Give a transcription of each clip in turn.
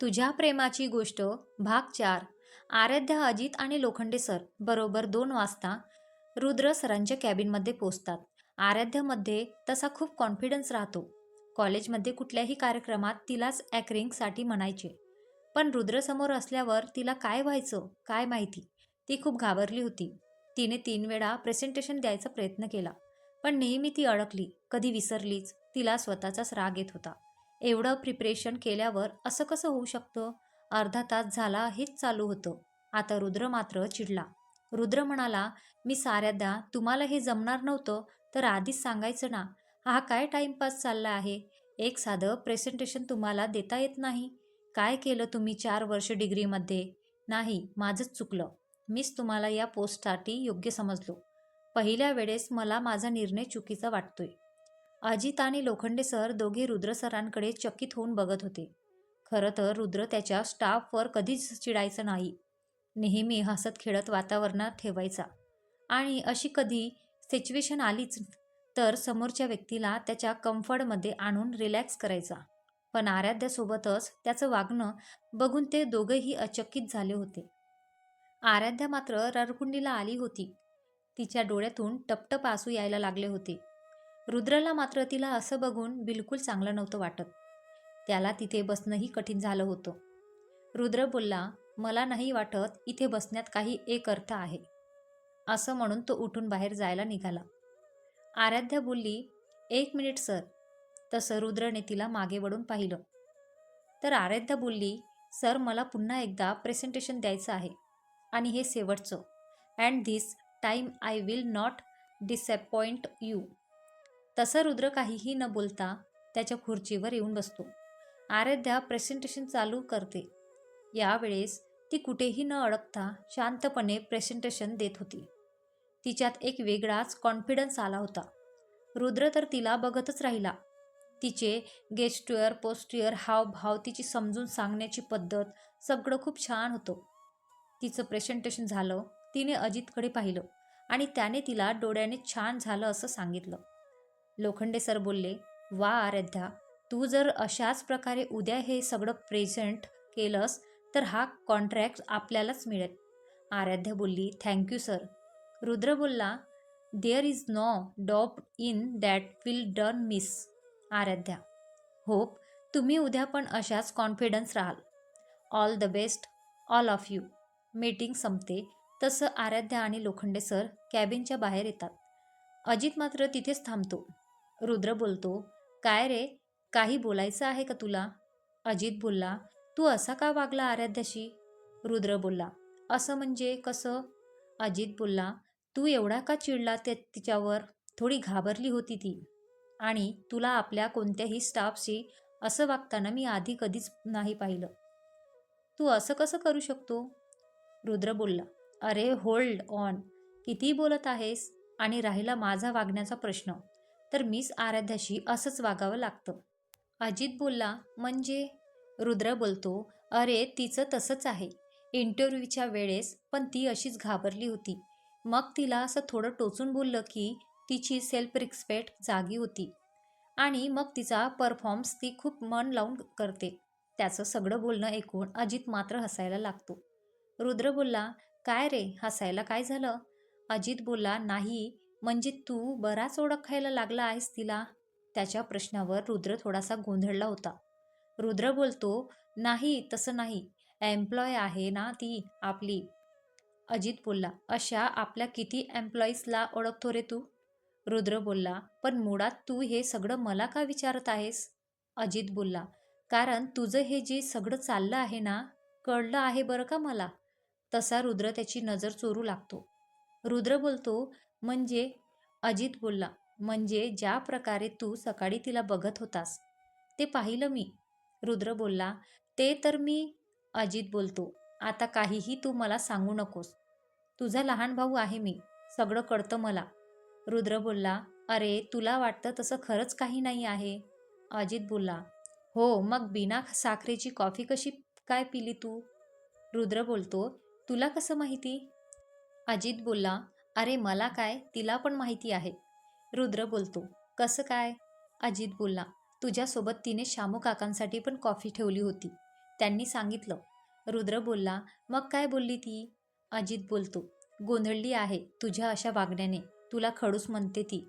तुझ्या प्रेमाची गोष्ट भाग चार. आराध्या अजित आणि लोखंडे सर बरोबर दोन वाजता रुद्र सरांच्या कॅबिनमध्ये पोचतात. आराध्यामध्ये तसा खूप कॉन्फिडन्स राहतो. कॉलेजमध्ये कुठल्याही कार्यक्रमात तिलाच ॲक्रिंगसाठी म्हणायचे. पण रुद्रसमोर असल्यावर तिला काय व्हायचं काय माहिती? ती खूप घाबरली होती. तिने तीन वेळा प्रेझेंटेशन द्यायचा प्रयत्न केला. पण नेहमी ती अडकली कधी विसरलीच. तिला स्वतःचाच राग येत होता. एवढं प्रिपरेशन केल्यावर असं कसं होऊ शकतं? अर्धा तास झाला हेच चालू होतं. आता रुद्र मात्र चिडला. रुद्र म्हणाला मी साऱ्यादा तुम्हाला हे जमणार नव्हतं तर आधीच सांगायचं ना. हा काय टाईमपास चालला आहे? एक साधं प्रेझेंटेशन तुम्हाला देता येत नाही. काय केलं तुम्ही चार वर्ष डिग्रीमध्ये नाही माझंच चुकलं. मीच तुम्हाला या पोस्टसाठी योग्य समजलो. पहिल्या वेळेस मला माझा निर्णय चुकीचा वाटतोय. अजित आणि लोखंडे सर दोघे रुद्रसरांकडे चकित होऊन बघत होते. खरं तर रुद्र त्याच्या स्टाफवर कधीच चिडायचं नाही. नेहमी हसत खेळत वातावरणात ठेवायचा. आणि अशी कधी सिच्युएशन आलीच तर समोरच्या व्यक्तीला त्याच्या कम्फर्टमध्ये आणून रिलॅक्स करायचा. पण आराध्यासोबतच त्याचं वागणं बघून ते दोघंही अचकित झाले होते. आराध्या मात्र ररकुंडीला आली होती. तिच्या डोळ्यातून टपटप आसू यायला लागले होते. रुद्रला मात्र तिला असं बघून बिलकुल चांगलं नव्हतं वाटत. त्याला तिथे बसणंही कठीण झालं होतं. रुद्र बोलला मला नाही वाटत इथे बसण्यात काही एक अर्थ आहे. असं म्हणून तो उठून बाहेर जायला निघाला. आराध्या बोलली एक मिनिट सर. तसं रुद्रने तिला मागे वळून पाहिलं. तर आराध्या बोलली सर मला पुन्हा एकदा प्रेझेंटेशन द्यायचं आहे आणि हे शेवटचं. And this time I will not disappoint you. तसं रुद्र काहीही न बोलता त्याच्या खुर्चीवर येऊन बसतो. आराध्या प्रेझेंटेशन चालू करते. यावेळेस ती कुठेही न अडकता शांतपणे प्रेझेंटेशन देत होती. तिच्यात एक वेगळाच कॉन्फिडन्स आला होता. रुद्र तर तिला बघतच राहिला. तिचे गेस्ट्युअर पोस्ट्युअर हावभाव तिची समजून सांगण्याची पद्धत सगळं खूप छान होतं. तिचं प्रेझेंटेशन झालं तिने अजितकडे पाहिलं आणि त्याने तिला डोळ्याने छान झालं असं सांगितलं. लोखंडे सर बोलले वा आराध्या तू जर अशाच प्रकारे उद्या हे सगळं प्रेझेंट केलंस तर हा कॉन्ट्रॅक्ट आपल्यालाच मिळेल. आराध्या बोलली थँक्यू सर रुद्र बोलला there is no doubt in that well done miss Aaradhya hope तुम्ही उद्या पण अशाच कॉन्फिडन्स राहाल. All the best all of you meeting संपते. तसं आराध्या आणि लोखंडे सर कॅबिनच्या बाहेर येतात. अजित मात्र तिथेच थांबतो. रुद्र बोलतो काय रे काही बोलायचं आहे का तुला? अजित बोलला तू असा का वागला आराध्याशी? रुद्र बोलला असं म्हणजे कसं? अजित बोलला तू एवढा का चिडला ते तिच्यावर? थोडी घाबरली होती ती. आणि तुला आपल्या कोणत्याही स्टाफशी असं वागताना मी आधी कधीच नाही पाहिलं. तू असं कसं करू शकतो? रुद्र बोलला अरे होल्ड ऑन. किती बोलत आहेस आणि राहिला माझा वागण्याचा प्रश्न. तर मीच आराध्याशी असंच वागावं लागतं. अजित बोलला म्हणजे? रुद्र बोलतो अरे तिचं तसंच आहे. इंटरव्ह्यूच्या वेळेस पण ती अशीच घाबरली होती. मग तिला असं थोडं टोचून बोललं की तिची सेल्फ रिस्पेक्ट जागी होती. आणि मग तिचा परफॉर्म्स ती खूप मन लावून करते. त्याचं सगळं बोलणं ऐकून अजित मात्र हसायला लागतो. रुद्र बोलला काय रे हसायला काय झालं? अजित बोलला नाही म्हणजे तू बराच ओळखायला लागला आहेस तिला? त्याच्या प्रश्नावर रुद्र थोडासा गोंधळला होता. रुद्र बोलतो नाही तसं नाही. एम्प्लॉय आहे ना ती आपली. अजित बोलला अशा आपल्या किती एम्प्लॉईजला ओळखतो रे तू? रुद्र बोलला पण मुळात तू हे सगळं मला का विचारत आहेस? अजित बोलला कारण तुझं हे जे सगळं चाललं आहे ना कळलं आहे बरं का मला? तसा रुद्र त्याची नजर चोरू लागतो. रुद्र बोलतो म्हणजे? अजित बोलला म्हणजे ज्या प्रकारे तू सकाळी तिला बघत होतास ते पाहिलं मी. रुद्र बोलला ते तर मी अजित बोलतो. आता काहीही तू मला सांगू नकोस. तुझा लहान भाऊ आहे मी. सगळं कळतं मला. रुद्र बोलला अरे तुला वाटतं तसं खरंच काही नाही आहे? अजित बोलला हो मग बिना साखरेची कॉफी कशी काय पिली तू? रुद्र बोलतो तुला कसं माहिती? अजित बोलला अरे मला काय? तिला पण माहिती आहे. रुद्र बोलतो कसं काय? अजित बोलला तुझ्यासोबत तिने शामू काकांसाठी पण कॉफी ठेवली होती. त्यांनी सांगितलं. रुद्र बोलला मग काय बोलली ती? अजित बोलतो गोंधळली आहे तुझ्या अशा वागण्याने. तुला खडूस म्हणते ती.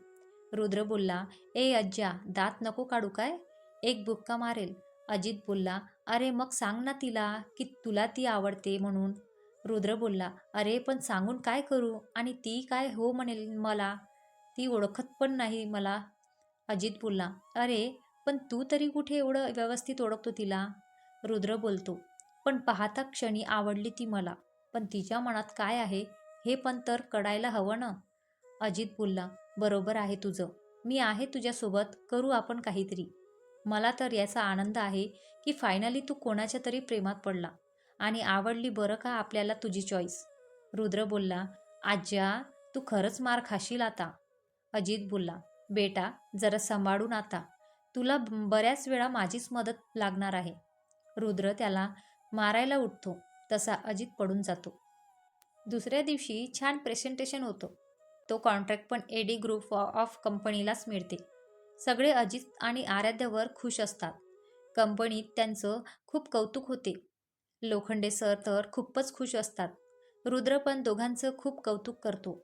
रुद्र बोलला ए अज्जा दात नको काढू काय? एक बुक्का मारेल. अजित बोलला अरे मग सांग ना तिला की तुला ती आवडते म्हणून. रुद्र बोलला अरे पण सांगून काय करू? आणि ती काय हो म्हणेल मला? ती ओळखत पण नाही मला. अजित बोलला अरे पण तू तरी कुठे एवढं व्यवस्थित ओळखतो तिला? रुद्र बोलतो पण पाहता क्षणी आवडली ती मला पण तिच्या मनात काय आहे हे पण तर कळायला हवं ना? अजित बोलला बरोबर आहे तुझं. मी आहे तुझ्यासोबत करू आपण काहीतरी. मला तर याचा आनंद आहे की फायनली तू कोणाच्या तरी प्रेमात पडला. आणि आवडली बरं का आपल्याला तुझी चॉईस रुद्र बोलला आज्या तू खरंच मार खाशील आता. अजित बोलला बेटा जरा सांभाळून आता. तुला बऱ्याच वेळा माझीच मदत लागणार आहे. रुद्र त्याला मारायला उठतो. तसा अजित पडून जातो. दुसऱ्या दिवशी छान प्रेझेंटेशन होतं. तो कॉन्ट्रॅक्ट पण एडी ग्रुप ऑफ कंपनीलाच मिळते. सगळे अजित आणि आराध्यावर खुश असतात. कंपनीत त्यांचं खूप कौतुक होते. लोखंडे सर तर खूपच खुश असतात. रुद्र पण दोघांचं खूप कौतुक करतो.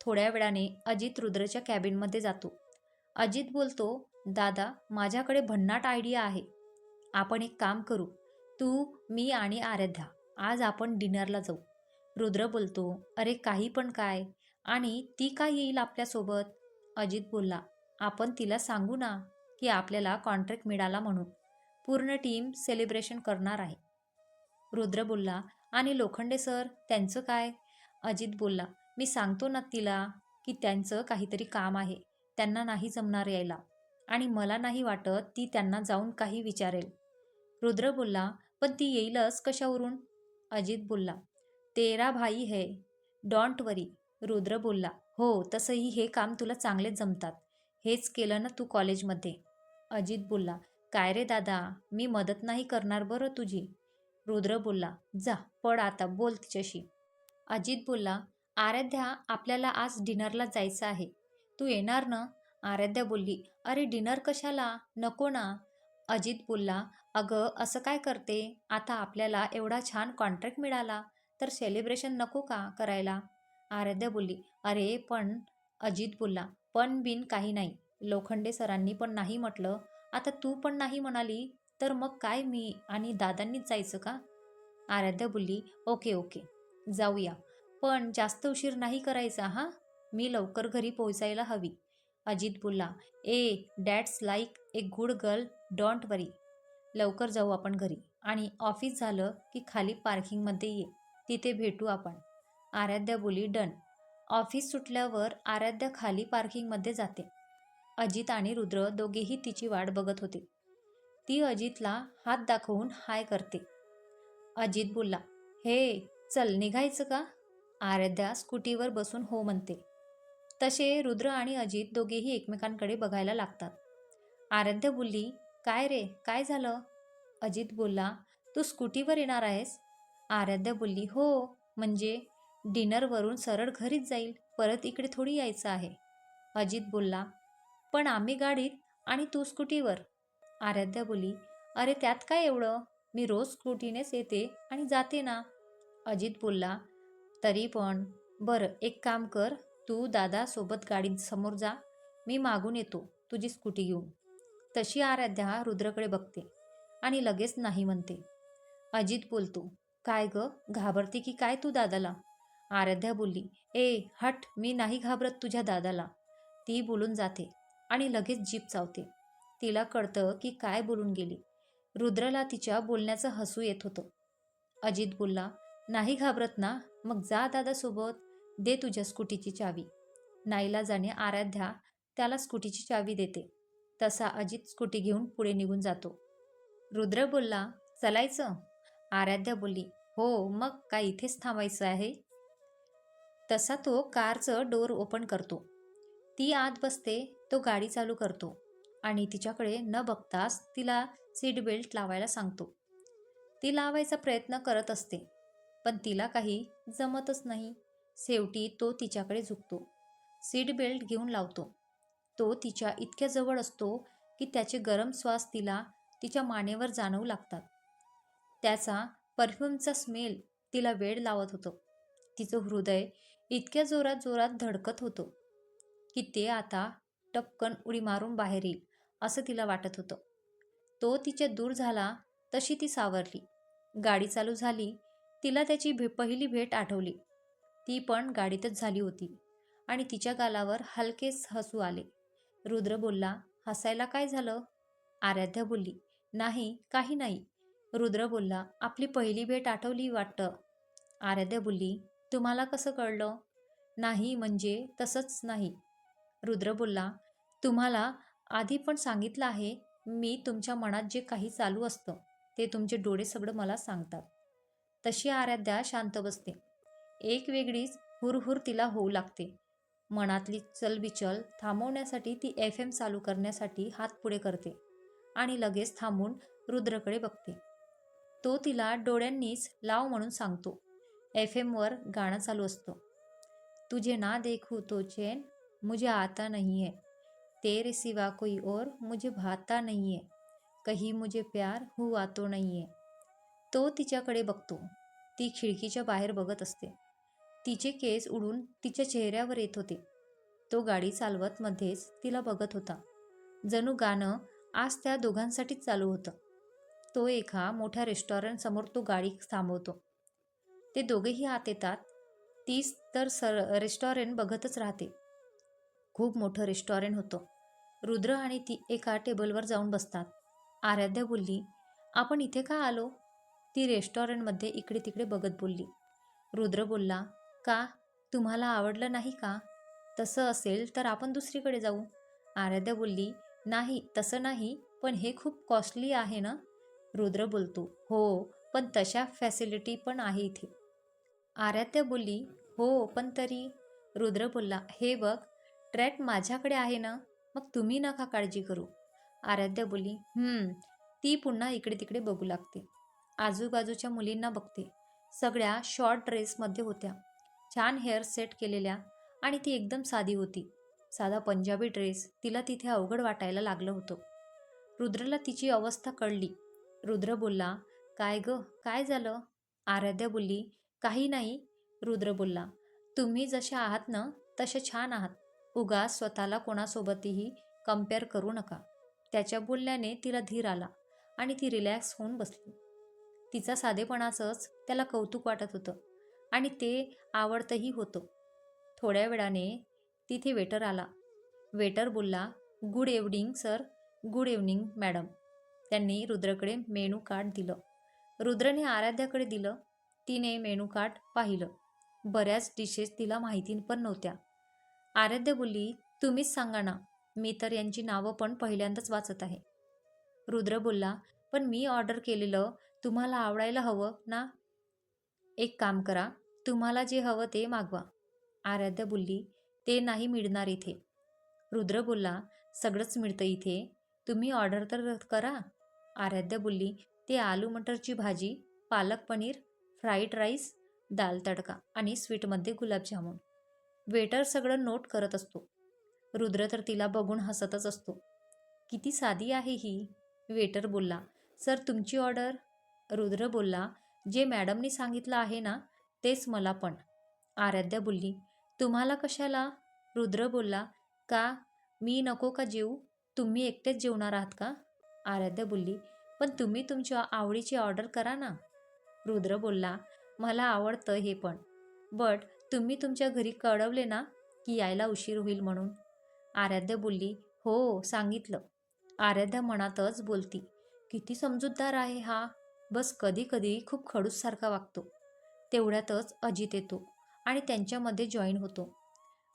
थोड्या वेळाने अजित रुद्रच्या कॅबिनमध्ये जातो. अजित बोलतो दादा माझ्याकडे भन्नाट आयडिया आहे. आपण एक काम करू. तू मी आणि आराध्या आज आपण डिनरला जाऊ. रुद्र बोलतो अरे काही पण काय? आणि ती काय येईल आपल्यासोबत? अजित बोलला आपण तिला सांगू ना की आपल्याला कॉन्ट्रॅक्ट मिळाला म्हणून. पूर्ण टीम सेलिब्रेशन करणार आहे. रुद्र बोलला आणि लोखंडे सर त्यांचं काय? अजित बोलला मी सांगतो ना तिला की त्यांचं काहीतरी काम आहे त्यांना नाही जमणार यायला. आणि मला नाही वाटत ती त्यांना जाऊन काही विचारेल. रुद्र बोलला पण ती येईलच कशावरून? अजित बोलला तेरा भाई है डॉन्ट वरी. रुद्र बोलला हो तसंही हे काम तुला चांगलेच जमतात. हेच केलं ना तू कॉलेजमध्ये. अजित बोलला काय रे दादा मी मदत नाही करणार बरं तुझी. रुद्र बोलला जा पड आता बोल तिच्याशी. अजित बोलला आराध्या आपल्याला आज डिनरला जायचं आहे. तू येणार ना? आराध्या बोलली अरे डिनर कशाला? नको ना. अजित बोलला अगं असं काय करते? आता आपल्याला एवढा छान कॉन्ट्रॅक्ट मिळाला तर सेलिब्रेशन नको का करायला? आराध्या बोलली अरे पण अजित बोलला पण बिन काही नाही. लोखंडे सरांनी पण नाही म्हटलं. आता तू पण नाही म्हणाली? तर मग काय मी आणि दादांनीच जायचं का? आराध्या बोलली ओके ओके जाऊया. पण जास्त उशीर नाही करायचा हां? मी लवकर घरी पोहोचायला हवी. अजित बोलला hey that's like a good girl don't worry. लवकर जाऊ आपण घरी. आणि ऑफिस झालं की खाली पार्किंगमध्ये ये तिथे भेटू आपण. आराध्या बोली डन. ऑफिस सुटल्यावर आराध्या खाली पार्किंगमध्ये जाते. अजित आणि रुद्र दोघेही तिची वाट बघत होते. ती अजितला हात दाखवून हाय करते. अजित बोलला हे चल निघायचं का? आराध्या स्कूटीवर बसून हो म्हणते. तसे रुद्र आणि अजित दोघेही एकमेकांकडे बघायला लागतात. आराध्या बोलली काय रे काय झालं? अजित बोलला तू स्कूटीवर येणार आहेस? आराध्या बोलली हो म्हणजे डिनरवरून सरळ घरीच जाईल परत इकडे थोडी यायचं आहे. अजित बोलला पण आम्ही गाडीत आणि तू स्कूटीवर आराध्या बोली अरे त्यात काय एवढं? मी रोज स्कूटीनेच येते आणि जाते ना. अजित बोलला तरी पण. बरं एक काम कर. तू दादासोबत गाडीत समोर जा. मी मागून येतो. तुझी स्कूटी घेऊन. तशी आराध्या रुद्रकडे बघते आणि लगेच नाही म्हणते. अजित बोलतो काय ग? घाबरते की काय तू दादाला? आराध्या बोलली ए हट. मी नाही घाबरत तुझ्या दादाला. ती बोलून जाते आणि लगेच जीप चावते. तिला कळतं की काय बोलून गेली. रुद्रला तिच्या बोलण्याचं हसू येत होतं. अजित बोलला नाही घाबरत ना मग जा दादासोबत दे तुझ्या स्कूटीची चावी. नाईला जाणे आराध्या त्याला स्कूटीची चावी देते. तसा अजित स्कूटी घेऊन पुढे निघून जातो. रुद्र बोलला चलायचं? आराध्या बोलली हो मग काय इथेच थांबायचं आहे? तसा तो कारचं डोर ओपन करतो. ती आत बसते तो गाडी चालू करतो. आणि तिच्याकडे न बघताच तिला सीट बेल्ट लावायला सांगतो. ती लावायचा प्रयत्न करत असते पण तिला काही जमतच नाही. शेवटी तो तिच्याकडे झुकतो. सीट बेल्ट घेऊन लावतो. तो तिच्या इतक्या जवळ असतो की त्याचे गरम श्वास तिला तिच्या मानेवर जाणवू लागतात. त्याचा परफ्यूमचा स्मेल तिला वेड लावत होतं. तिचं हृदय इतक्या जोरात जोरात धडकत होतं की ते आता टपकन उडी मारून बाहेर येईल. असं तिला वाटत होतं. तो तिच्या दूर झाला तशी ती सावरली. गाडी चालू झाली तिला त्याची भे पहिली भेट आठवली. ती पण गाडीतच झाली होती आणि तिच्या गालावर हलकेच हसू आले. रुद्र बोलला हसायला काय झालं? आराध्या बोलली नाही काही नाही. रुद्र बोलला आपली पहिली भेट आठवली वाटतं. आराध्या बोलली तुम्हाला कसं कळलं? नाही म्हणजे तसंच नाही. रुद्र बोलला तुम्हाला आधी पण सांगितलं आहे मी तुमच्या मनात जे काही चालू असतं ते तुमचे डोळे सगळं मला सांगतात. तशी आराध्या शांत बसते. एक वेगळीच हुरहुर तिला होऊ लागते. मनातली चलबिचल थांबवण्यासाठी ती एफ एम चालू करण्यासाठी हात पुढे करते आणि लगेच थांबून रुद्रकडे बघते. तो तिला डोळ्यांनीच लाव म्हणून सांगतो. एफ एमवर गाणं चालू असतं. तुझे ना देखू तो चैन मुझे आता नाही आहे तेरे सिवा कोई और मुझे भाता नाही आहे कही मुझे प्यार हुआ तो नाही आहे तो तिच्याकडे बघतो ती खिडकीच्या बाहेर बघत असते. तिचे केस उडून तिच्या चेहऱ्यावर येत होते. तो गाडी चालवत मध्येच तिला बघत होता. जणू गाणं आज त्या दोघांसाठीच चालू होतं. तो एका मोठ्या रेस्टॉरंटसमोर तो गाडी थांबवतो. ते दोघेही आत येतात. तीच तर सर रेस्टॉरंट बघतच राहते. खूप मोठं रेस्टॉरंट होतं. रुद्र आणि ती एका टेबलवर जाऊन बसतात. आराध्या बोलली आपण इथे का आलो? ती रेस्टॉरंटमध्ये इकडे तिकडे बघत बोलली. रुद्र बोलला का? तुम्हाला आवडलं नाही का? तसं असेल तर आपण दुसरीकडे जाऊ. आराध्या बोलली नाही तसं नाही पण हे खूप कॉस्टली आहे ना? रुद्र बोलतो हो पण तशा फॅसिलिटी पण आहे इथे. आराध्या बोलली हो पण तरी. रुद्र बोलला हे बघ ट्रॅक माझ्याकडे आहे ना? मग तुम्ही नका काळजी करू. आराध्या बोली "हम्म." ती पुन्हा इकडे तिकडे बघू लागते. आजूबाजूच्या मुलींना बघते. सगळ्या शॉर्ट ड्रेसमध्ये होत्या. छान हेअर सेट केलेल्या आणि ती एकदम साधी होती. साधा पंजाबी ड्रेस तिला तिथे अवघड वाटायला लागलं होतं. रुद्रला तिची अवस्था कळली. रुद्र बोलला काय ग काय झालं? आराध्या बोलली काही नाही. रुद्र बोलला तुम्ही जसे आहात ना तसे छान आहात. उगा स्वतःला कोणासोबतही कंपेअर करू नका. त्याच्या बोलण्याने तिला धीर आला आणि ती रिलॅक्स होऊन बसली. तिचा साधेपणाचंच त्याला कौतुक वाटत होतं आणि ते आवडतंही होतं. थोड्या वेळाने तिथे वेटर आला. वेटर बोलला good evening sir good evening madam त्यांनी रुद्रकडे मेनू कार्ड दिलं. रुद्रने आराध्याकडे दिलं. तिने मेनू कार्ड पाहिलं. बऱ्याच डिशेस तिला माहिती पण नव्हत्या. आराध्य बोलली तुम्हीच सांगा ना मी तर यांची नावं पण पहिल्यांदाच वाचत आहे. रुद्र बोलला पण मी ऑर्डर केलेलं तुम्हाला आवडायला हवं ना? एक काम करा तुम्हाला जे हवं ते मागवा. आराध्य बोलली ते नाही मिळणार इथे. रुद्र बोलला सगळंच मिळतं इथे तुम्ही ऑर्डर तर करा. आराध्य बोलली ते आलू मटरची भाजी पालक पनीर फ्राईड राईस दाल तडका आणि स्वीटमध्ये गुलाबजामुन. वेटर सगळं नोट करत असतो. रुद्र तर तिला बघून हसतच असतो. किती साधी आहे ही वेटर बोलला. सर तुमची ऑर्डर? रुद्र बोलला. जे मॅडमनी सांगितलं आहे ना तेच मला पण. आराध्या बोलली. तुम्हाला कशाला? रुद्र बोलला. का? मी नको का जेवू तुम्ही एकटेच जेवणार आहात का? आराध्या बोलली. पण तुम्ही तुमच्या आवडीची ऑर्डर करा ना. रुद्र बोलला. मला आवडतं हे पण. बट तुम्ही तुमच्या घरी कळवले ना की यायला उशीर होईल म्हणून? आराध्य बोलली हो सांगितलं. आराध्या मनातच बोलती किती समजूतदार आहे हा. बस कधी कधी खूप खडूससारखा वागतो. तेवढ्यातच अजित येतो आणि त्यांच्यामध्ये जॉईन होतो.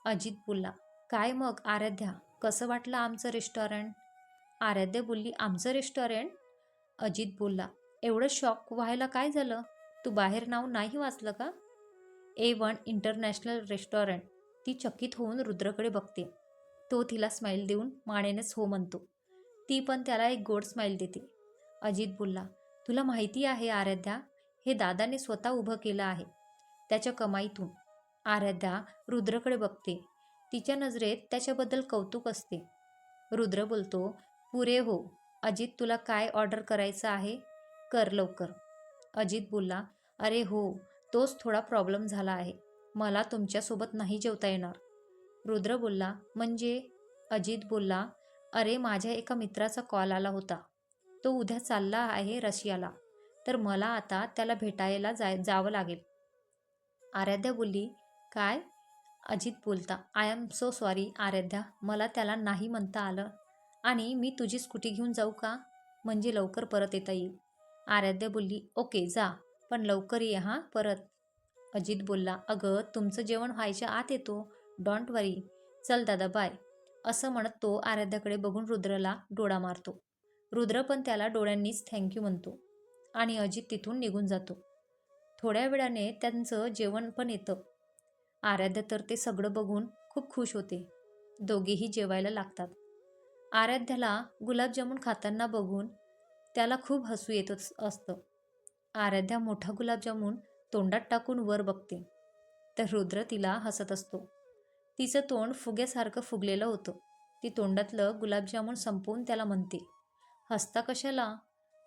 अजित बोलला काय मग आराध्या कसं वाटलं आमचं रेस्टॉरंट? आराध्य बोलली आमचं रेस्टॉरंट? अजित बोलला एवढं शॉक व्हायला काय झालं? तू बाहेर नाव नाही वाचलं का? A one international restaurant. ती चकित होऊन रुद्रकडे बघते. तो तिला स्माईल देऊन मानेनेच हो म्हणतो. ती पण त्याला एक गोड स्माईल देते. अजित बोलला तुला माहिती आहे आराध्या हे दादाने स्वतः उभं केलं आहे. त्याच्या कमाईतून. आराध्या रुद्रकडे बघते. तिच्या नजरेत त्याच्याबद्दल कौतुक असते. रुद्र बोलतो पुरे हो अजित तुला काय ऑर्डर करायचं आहे? कर लवकर. अजित बोलला अरे हो तोच थोडा प्रॉब्लेम झाला आहे. मला तुमच्यासोबत नाही जेवता येणार. रुद्र बोलला म्हणजे? अजित बोलला अरे माझ्या एका मित्राचा कॉल आला होता. तो उद्या चालला आहे रशियाला. तर मला आता त्याला भेटायला जाय जावं लागेल. आराध्या बोलली काय? अजित बोलता I am so sorry Aaradhya. मला त्याला नाही म्हणता आलं. आणि मी तुझी स्कूटी घेऊन जाऊ का? म्हणजे लवकर परत येता येईल. आराध्या बोलली ओके जा. पण लवकर ये हां. परत. अजित बोलला अगं तुमचं जेवण व्हायच्या आत येतो. Don't worry. चल दादा बाय. असं म्हणत तो आराध्याकडे बघून रुद्रला डोळा मारतो. रुद्र पण त्याला डोळ्यांनीच थँक्यू म्हणतो आणि अजित तिथून निघून जातो. थोड्या वेळाने त्यांचं जेवण पण येतं. आराध्य तर ते सगळं बघून खूप खुश होते. दोघेही जेवायला लागतात. आराध्याला गुलाबजामुन खाताना बघून त्याला खूप हसू येत असतं. आराध्या मोठा गुलाबजामून तोंडात टाकून वर बघते. तर रुद्र तिला हसत असतो. तिचं तोंड फुग्यासारखं फुगलेलं होतं. ती तोंडातलं गुलाबजामून संपवून त्याला म्हणते हसता कशाला?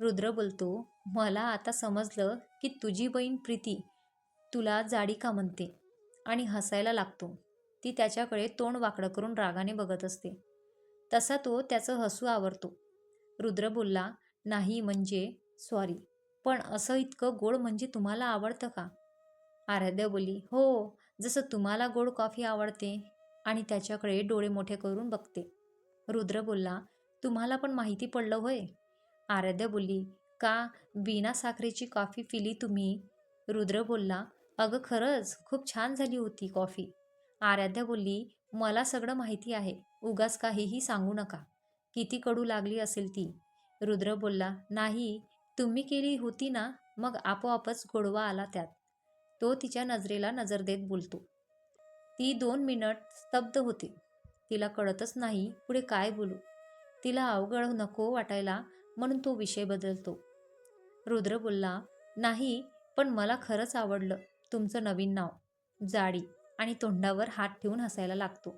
रुद्र बोलतो मला आता समजलं की तुझी बहीण प्रीती तुला जाडी का म्हणते? आणि हसायला लागतो. ती त्याच्याकडे तोंड वाकडं करून रागाने बघत असते. तसा तो त्याचं हसू आवरतो. रुद्र बोलला नाही म्हणजे सॉरी पण असं इतकं गोड म्हणजे तुम्हाला आवडतं का? आराध्या बोली हो जसं तुम्हाला गोड कॉफी आवडते आणि त्याच्याकडे डोळे मोठे करून बघते. रुद्र बोलला तुम्हाला पण माहिती पडलं होय? आराध्या बोलली का बिना साखरेची कॉफी पिली तुम्ही? रुद्र बोलला अगं खरंच खूप छान झाली होती कॉफी. आराध्या बोलली मला सगळं माहिती आहे उगाच काहीही सांगू नका. किती कडू लागली असेल ती. रुद्र बोलला नाही तुम्ही केली होती ना मग आपोआपच गोडवा आला त्यात. तो तिच्या नजरेला नजर देत बोलतो. ती दोन मिनट स्तब्ध होते. तिला कळतच नाही पुढे काय बोलू? तिला अवघड नको वाटायला म्हणून तो विषय बदलतो. रुद्र बोलला नाही पण मला खरंच आवडलं तुमचं नवीन नाव. जाडी आणि तोंडावर हात ठेवून हसायला लागतो.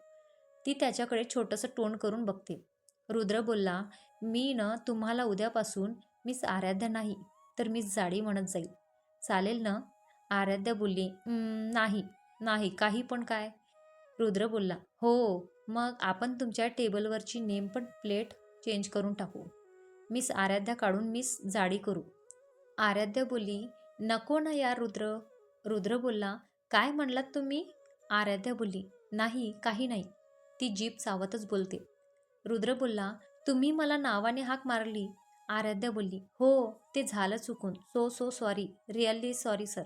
ती त्याच्याकडे छोटंसं तोंड करून बघते. रुद्र बोलला मी न तुम्हाला उद्यापासून मिस आराध्या नाही तर मिस जाडी म्हणत जाईल. चालेल ना? आराध्या बोलली नाही नाही काही पण काय? रुद्र बोलला हो मग आपण तुमच्या टेबलवरची नेम पण प्लेट चेंज करून टाकू. मिस आराध्या काढून मिस जाडी करू. आराध्या बोलली नको ना यार रुद्र. रुद्र बोलला काय म्हणलात तुम्ही? आराध्या बोलली नाही काही नाही. ती जीप चावतच बोलते. रुद्र बोलला तुम्ही मला नावाने हाक मारली आराध्या बोलली हो ते झालं चुकून. So so sorry. Really sorry sir.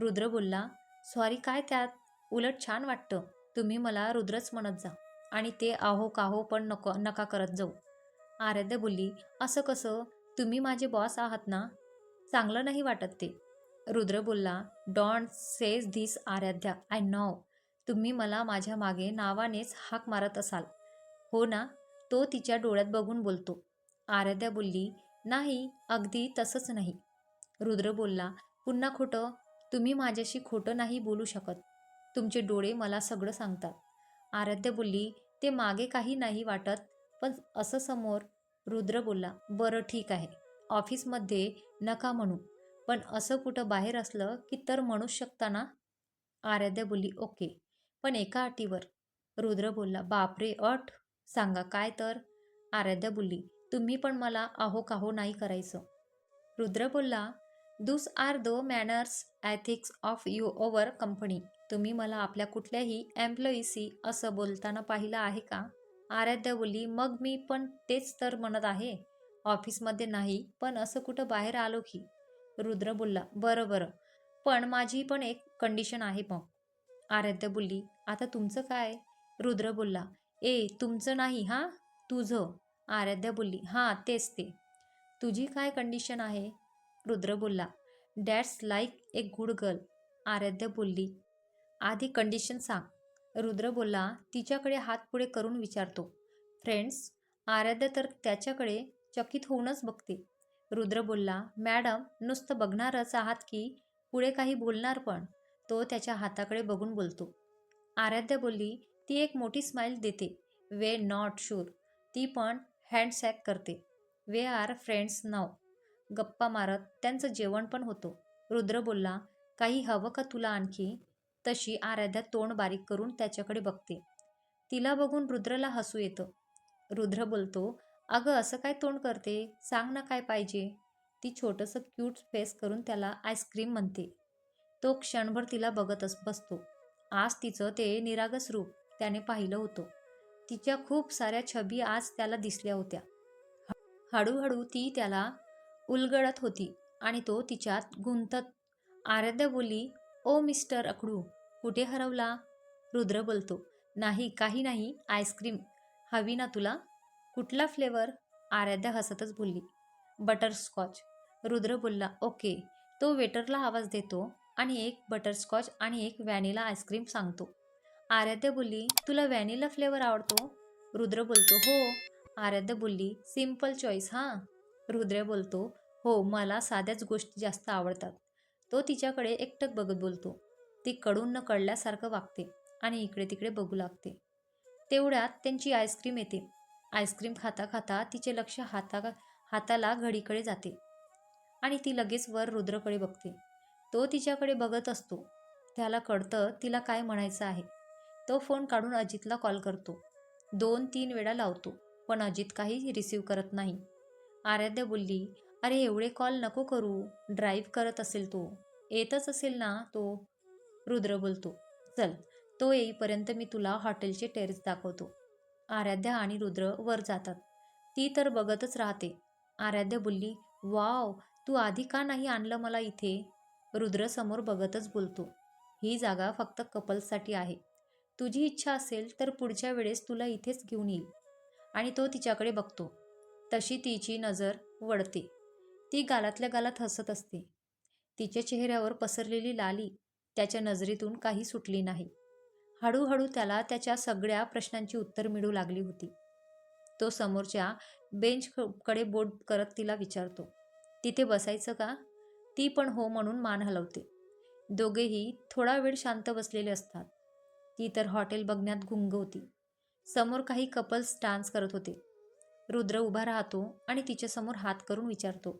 Rudra बोलला सॉरी काय त्यात? उलट छान वाटतं. तुम्ही मला रुद्रच म्हणत जा. आणि ते आहो काहो पण नको नका करत जाऊ. आराध्या बोलली असं कसं? तुम्ही माझे बॉस आहात ना? चांगलं नाही वाटत ते. रुद्र बोलला don't says this Aaradhya. I know. तुम्ही मला माझ्या मागे नावानेच हाक मारत असाल. हो ना? तो तिच्या डोळ्यात बघून बोलतो. आराध्या बोलली नाही अगदी तसंच नाही. रुद्र बोलला पुन्हा खोटं? तुम्ही माझ्याशी खोटं नाही बोलू शकत. तुमचे डोळे मला सगळं सांगतात. आराध्या बोलली ते मागे काही नाही वाटत पण असं समोर रुद्र बोलला बरं ठीक आहे. ऑफिसमध्ये नका म्हणू. पण असं कुठं बाहेर असलं की तर म्हणूच शकता ना? आराध्य बोलली ओके. पण एका अटीवर. रुद्र बोलला बापरे अट. सांगा काय तर. आराध्या बोलली तुम्ही पण मला आहो काहो नाही करायचं. रुद्र बोलला those are the manners ethics of you our company तुम्ही मला आपल्या कुठल्याही एम्प्लॉईशी असं बोलताना पाहिलं आहे का? आराध्या बोलली मग मी पण तेच तर म्हणत आहे. ऑफिसमध्ये नाही पण असं कुठं बाहेर आलो की? रुद्र बोलला बरं बरं. पण माझी पण एक कंडिशन आहे मग. आराध्या बोलली आता तुमचं काय? रुद्र बोलला ए तुमचं नाही हां? तुझं. आराध्या बोलली हां तेच ते. तुझी काय कंडिशन आहे? रुद्र बोलला that's like a good girl Aaradhya बोलली आधी कंडिशन सांग. रुद्र बोलला तिच्याकडे हात पुढे करून विचारतो. फ्रेंड्स आराध्या तर त्याच्याकडे चकित होऊनच बघते. रुद्र बोलला मॅडम नुसतं बघणारच आहात की पुढे काही बोलणार पण तो त्याच्या हाताकडे बघून बोलतो. आराध्या बोलली ती एक मोठी स्माईल देते. वे नॉट शुअर ती पण हँडसॅक करते. वे आर फ्रेंड्स नाव. गप्पा मारत त्यांचं जेवण पण होतं. रुद्र बोलला काही हवं का तुला आणखी? तशी आराध्या तोंड बारीक करून त्याच्याकडे बघते. तिला बघून रुद्रला हसू येतं. रुद्र बोलतो अगं असं काय तोंड करते? सांग ना काय पाहिजे. ती छोटंसं क्यूट फेस करून त्याला आईस्क्रीम म्हणते. तो क्षणभर तिला बघतच बसतो. आज तिचं ते निरागस रूप त्याने पाहिलं होतं. तिच्या खूप साऱ्या छबी आज त्याला दिसल्या होत्या. हळूहळू ती त्याला उलगडत होती आणि तो तिच्यात गुंतत. आराध्या बोलली ओ मिस्टर अकडू कुठे हरवला? रुद्र बोलतो नाही काही नाही आईस्क्रीम. हवी ना तुला? कुठला फ्लेवर? आराध्या हसतच बोलली बटरस्कॉच. रुद्र बोलला ओके. तो वेटरला आवाज देतो आणि एक बटरस्कॉच आणि एक व्हॅनिला आईस्क्रीम सांगतो. आराध्य बोलली तुला व्हॅनिला फ्लेवर आवडतो? रुद्र बोलतो हो. आराध्य बोलली सिंपल चॉईस हां. रुद्र बोलतो हो मला साध्याच गोष्टी जास्त आवडतात. तो तिच्याकडे एकटक बघत बोलतो. ती कडून न कळल्यासारखं वागते आणि इकडे तिकडे बघू लागते. तेवढ्यात त्यांची आईस्क्रीम येते. आईस्क्रीम खाता खाता तिचे लक्ष हाता हाताला घडीकडे जाते आणि ती लगेच वर रुद्रकडे बघते. तो तिच्याकडे बघत असतो. त्याला कळतं तिला काय म्हणायचं आहे. तो फोन काढून अजितला कॉल करतो. दोन तीन वेळा लावतो पण अजित काही रिसीव्ह करत नाही. आराध्य बोलली अरे एवढे कॉल नको करू. ड्राईव्ह करत असेल तो. येतच असेल ना तो? रुद्र बोलतो चल तो येईपर्यंत मी तुला हॉटेलचे टेरेस दाखवतो. आराध्या आणि रुद्र वर जातात. ती तर बघतच राहते. आराध्या बोलली वाव तू आधी का नाही आणलं मला इथे? रुद्र समोर बघतच बोलतो. ही जागा फक्त कपल्ससाठी आहे. तुझी इच्छा असेल तर पुढच्या वेळेस तुला इथेच घेऊन येईल. आणि तो तिच्याकडे बघतो. तशी तिची नजर वळते. ती गालातल्या गालात हसत असते. तिच्या चेहऱ्यावर पसरलेली लाली त्याच्या नजरेतून काही सुटली नाही. हळूहळू त्याला त्याच्या सगळ्या प्रश्नांची उत्तर मिळू लागली होती. तो समोरच्या बेंचकडे बोट करत तिला विचारतो. तिथे बसायचं का? ती पण हो म्हणून मान हलवते. दोघेही थोडा वेळ शांत बसलेले असतात. ती तर हॉटेल बघण्यात गुंग होती. समोर काही कपल्स डान्स करत होते. रुद्र उभा राहतो आणि तिच्यासमोर हात करून विचारतो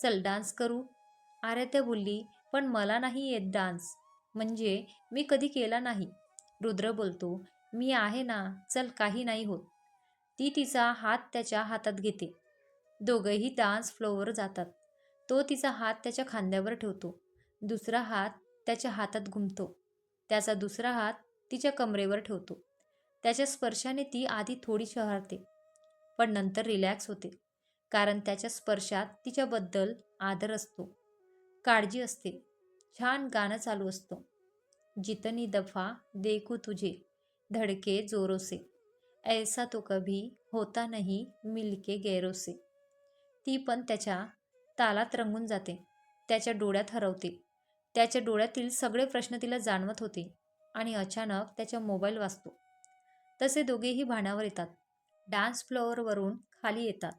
चल डान्स करू. आराध्या बोलली पण मला नाही येत डान्स. म्हणजे मी कधी केला नाही. रुद्र बोलतो मी आहे ना चल काही नाही होत. ती तिचा हात त्याच्या हातात घेते. दोघंही डान्स फ्लोअर जातात. तो तिचा हात त्याच्या खांद्यावर ठेवतो. दुसरा हात त्याच्या हातात घुमतो. त्याचा दुसरा हात तिच्या कमरेवर ठेवतो. त्याच्या स्पर्शाने ती आधी थोडी शहरते पण नंतर रिलॅक्स होते कारण त्याच्या स्पर्शात तिच्याबद्दल आदर असतो. काळजी असते. छान गाणं चालू असतं. जितनी दफा देखू तुझे धडके जोरोसे. ऐसा तो कभी होता नाही मिलके गैरोसे. ती पण त्याच्या तालात रंगून जाते त्याच्या डोळ्यात हरवते. त्याच्या डोळ्यातील सगळे प्रश्न तिला जाणवत होते. आणि अचानक त्याच्या मोबाईल वाचतो तसे दोघेही भाण्यावर येतात. डान्स फ्लोअरवरून खाली येतात.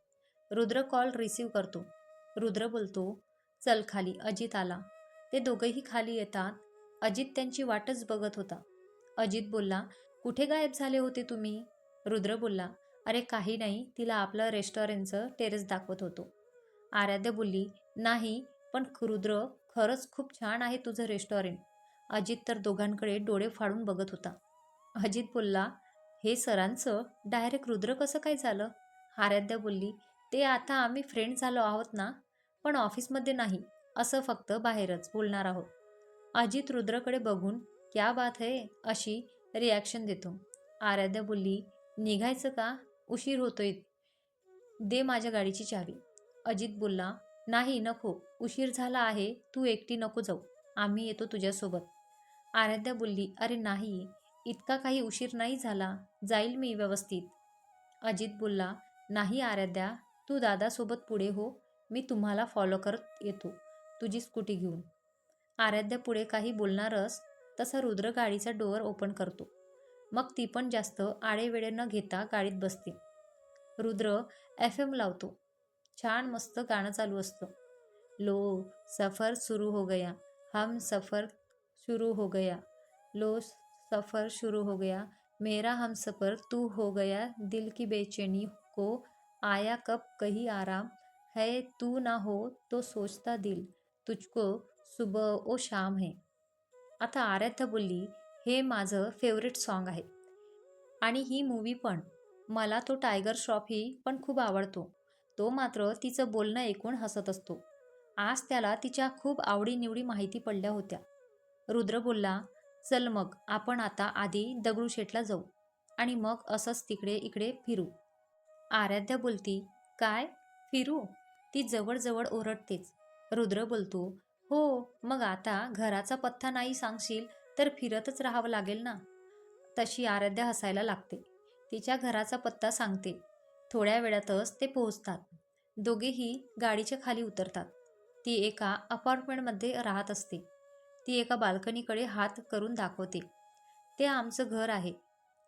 रुद्र कॉल रिसीव करतो. रुद्र बोलतो चल खाली अजित आला. ते दोघेही खाली येतात. अजित त्यांची वाटच बघत होता. अजित बोलला कुठे गायब झाले होते तुम्ही? रुद्र बोलला अरे काही नाही तिला आपलं रेस्टॉरंटचं टेरेस दाखवत होतो. आराध्या बोलली नाही पण रुद्र खरंच खूप छान आहे तुझं रेस्टॉरंट. अजित तर दोघांकडे डोळे फाडून बघत होता. अजित बोलला हे सरांचं डायरेक्ट रुद्र कसं काय झालं? आराध्या बोलली ते आता आम्ही फ्रेंड झालो आहोत ना पण ऑफिसमध्ये नाही असं फक्त बाहेरच बोलणार आहोत. अजित रुद्रकडे बघून क्या बात आहे अशी रिॲक्शन देतो. आराध्या बोलली निघायचं का? उशीर होतोय. दे माझ्या गाडीची चावी. अजित बोलला नाही नको. उशीर झाला आहे. तू एकटी नको जाऊ. आम्ही येतो तुझ्यासोबत. आराध्या बोलली अरे नाही इतका काही उशीर नाही झाला जाईल मी व्यवस्थित. अजित बोलला नाही आराध्या तू दादासोबत पुढे हो मी तुम्हाला फॉलो करत येतो तुझी स्कूटी घेऊन. आराध्या पुढे काही बोलणारच तसा रुद्र गाडीचा डोअर ओपन करतो. मग ती पण जास्त आडेवेळे न घेता गाडीत बसते. रुद्र एफ एम लावतो. छान मस्त गाणं चालू असतं. लो सफर सुरू हो गया हम सफर सुरू हो गया। लो सफ़र शुरू हो गया। मेरा हम सफ़र तू हो गया। दिल की बेचैनी को आया कब कहीं आराम। है तू ना हो तो सोचता दिल तुझको सुबह ओ शाम है। आता आराध्या बोलली हे माझं फेवरेट सॉन्ग आहे. आणि ही मूवी पण. मला तो टायगर श्रॉफी पण खूप आवडतो. तो मात्र तिचं बोलणं ऐकून हसत असतो. आज त्याला तिच्या खूप आवडीनिवडी माहिती पडल्या होत्या. रुद्र बोलला चल मग आपण आता आधी दगडूशेठला जाऊ आणि मग असंच तिकडे इकडे फिरू. आराध्या बोलती काय? फिरू? ती जवळजवळ ओरडतेच. रुद्र बोलतो हो मग आता घराचा पत्ता नाही सांगशील तर फिरतच राहावं लागेल ना. तशी आराध्या हसायला लागते. तिच्या घराचा पत्ता सांगते. थोड्या वेळातच ते पोहोचतात. दोघेही गाडीच्या खाली उतरतात. ती एका अपार्टमेंटमध्ये राहत असते. ती एका बाल्कनीकडे हात करून दाखवते. ते आमचं घर आहे.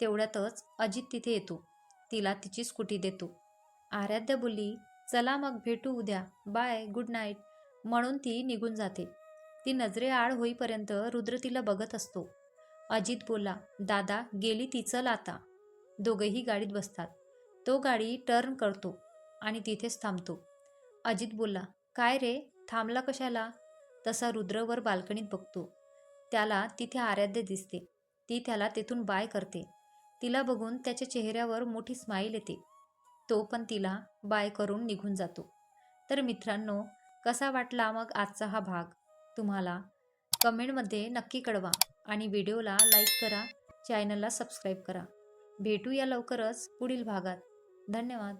तेवढ्यातच अजित तिथे येतो. तिला तिची स्कूटी देतो. आराध्य बोलली चला मग भेटू उद्या. Bye good night. म्हणून ती निघून जाते. ती नजरेआड होईपर्यंत रुद्र तिला बघत असतो. अजित बोला दादा गेली ती चल आता. दोघेही गाडीत बसतात. तो गाडी टर्न करतो आणि तिथेच थांबतो. अजित बोलला काय रे? थांबला कशाला? तसा रुद्रवर बाल्कनीत बघतो. त्याला तिथे आराध्य दिसते. ती त्याला तेथून बाय करते. तिला बघून त्याच्या चेहऱ्यावर मोठी स्माईल येते. तो पण तिला बाय करून निघून जातो. तर मित्रांनो कसा वाटला मग आजचा हा भाग? तुम्हाला कमेंटमध्ये नक्की कळवा आणि व्हिडिओला लाईक करा चॅनलला सबस्क्राईब करा. भेटूया लवकरच पुढील भागात. धन्यवाद.